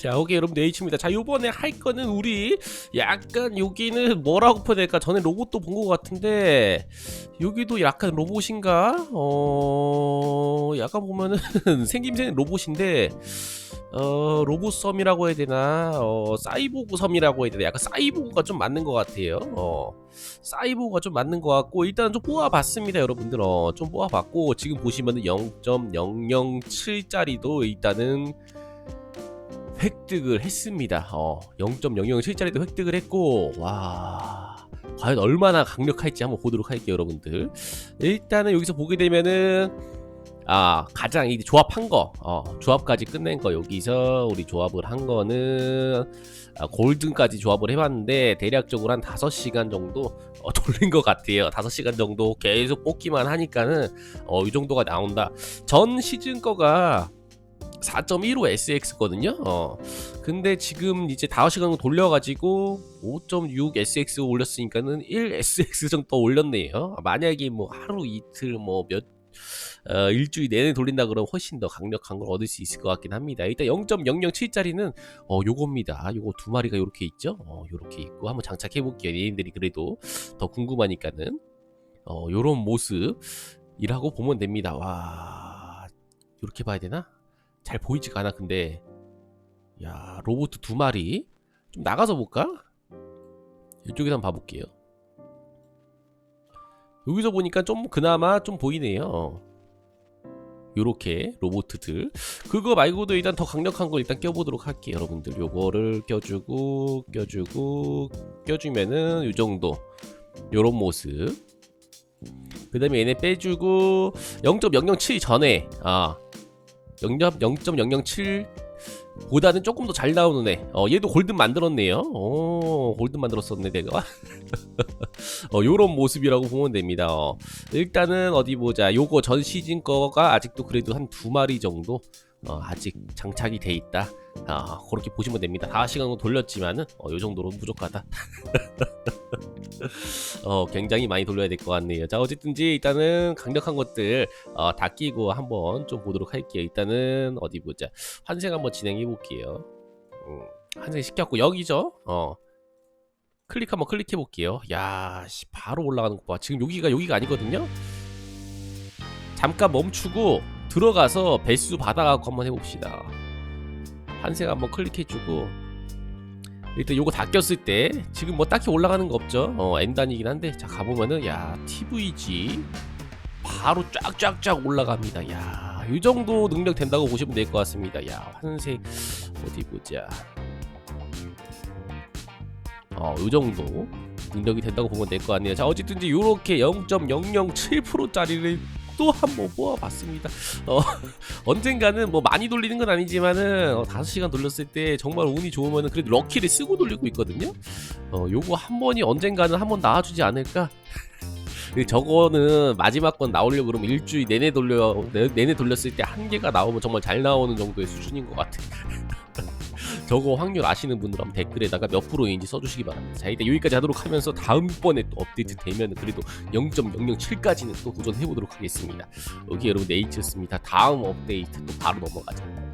자, 오케이 여러분들 H입니다. 자, 요번에 할 거는 우리 약간 여기는 뭐라고 표현해야 될까? 전에 로봇도 본 것 같은데 여기도 약간 로봇인가? 어, 약간 보면은 생김새는 로봇인데 어, 로봇 섬이라고 해야 되나? 어, 사이보그 섬이라고 해야 되나? 약간 사이보그가 좀 맞는 것 같아요. 어, 사이보그가 좀 맞는 것 같고 일단 좀 뽑아봤습니다, 여러분들. 어, 좀 뽑아봤고 지금 보시면은 0.007짜리도 일단은 획득을 했습니다. 어, 0.007짜리도 획득을 했고, 와, 과연 얼마나 강력할지 한번 보도록 할게요, 여러분들. 일단은 여기서 보게 되면은, 아, 가장 이 조합한 거, 어, 조합까지 끝낸 거, 여기서 우리 조합을 한 거는, 아, 골든까지 조합을 해봤는데, 대략적으로 한 5시간 정도 어, 돌린 것 같아요. 5시간 정도 계속 뽑기만 하니까는, 어, 이 정도가 나온다. 전 시즌 거가, 4.15 SX거든요. 어. 근데 지금 이제 5시간 정도 돌려가지고 5.6 SX 올렸으니까는 1 SX 정도 올렸네요. 만약에 뭐 하루 이틀 뭐몇 어, 일주일 내내 돌린다 그러면 훨씬 더 강력한 걸 얻을 수 있을 것 같긴 합니다. 일단 0.007짜리는 어 요겁니다. 요거 두 마리가 요렇게 있죠. 어 요렇게 있고 한번 장착해 볼게요. 얘네들이 그래도 더 궁금하니까는 어 요런 모습이라고 보면 됩니다. 와 요렇게 봐야 되나? 잘 보이지가 않아 근데. 야 로봇 두 마리? 좀 나가서 볼까? 이쪽에서 한번 봐볼게요. 여기서 보니까 좀 그나마 좀 보이네요. 요렇게 로봇들. 그거 말고도 일단 더 강력한 거 일단 껴보도록 할게요 여러분들. 요거를 껴주고 껴주고 껴주면은 요 정도. 요런 모습. 그 다음에 얘네 빼주고 0.007 전에. 아 0.007 보다는 조금 더 잘 나오는 애. 어, 얘도 골든 만들었네요. 오, 골든 만들었었네, 내가. 어, 요런 모습이라고 보면 됩니다. 어. 일단은 어디 보자. 요거 전 시즌 거가 아직도 그래도 한 두 마리 정도 어, 아직 장착이 돼 있다. 아, 그렇게 보시면 됩니다. 4시간 정도 돌렸지만은 어, 요 정도로 부족하다. 어, 굉장히 많이 돌려야 될 것 같네요. 자, 어쨌든지 일단은 강력한 것들 어, 다 끼고 한번 좀 보도록 할게요. 일단은 어디 보자. 환생 한번 진행해 볼게요. 음, 환생 시켰고 여기죠. 어. 클릭 한번 클릭해 볼게요. 야, 씨, 바로 올라가는 거 봐. 지금 여기가 여기가 아니거든요. 잠깐 멈추고 들어가서 배수 받아가고 한번 해봅시다. 환생 한번 클릭해주고 일단 요거 다 꼈을 때 지금 뭐 딱히 올라가는 거 없죠? 어 N단이긴 한데 자 가보면은 야 TVG 바로 쫙쫙쫙 올라갑니다. 야이 정도 능력 된다고 보시면 될 것 같습니다. 야 환색 어디 보자. 어이 정도 능력이 된다고 보면 될 것 같네요. 자 어쨌든지 요렇게 0.007%짜리를 또 한번 모아봤습니다 어 언젠가는 뭐 많이 돌리는 건 아니지만은 어, 5시간 돌렸을 때 정말 운이 좋으면은 그래도 럭키를 쓰고 돌리고 있거든요. 어, 요거 한 번이 언젠가는 한 번 나와주지 않을까? 저거는 마지막 건 나오려고 그러면 일주일 내내 돌려 내- 내내 돌렸을 때 한 개가 나오면 정말 잘 나오는 정도의 수준인 것 같아. 저거 확률 아시는 분들 한번 댓글에다가 몇 프로인지 써주시기 바랍니다. 자 일단 여기까지 하도록 하면서 다음번에 또 업데이트 되면 그래도 0.007까지는 또 도전해보도록 하겠습니다. 여기 여러분 네이츠였습니다. 다음 업데이트 또 바로 넘어가자.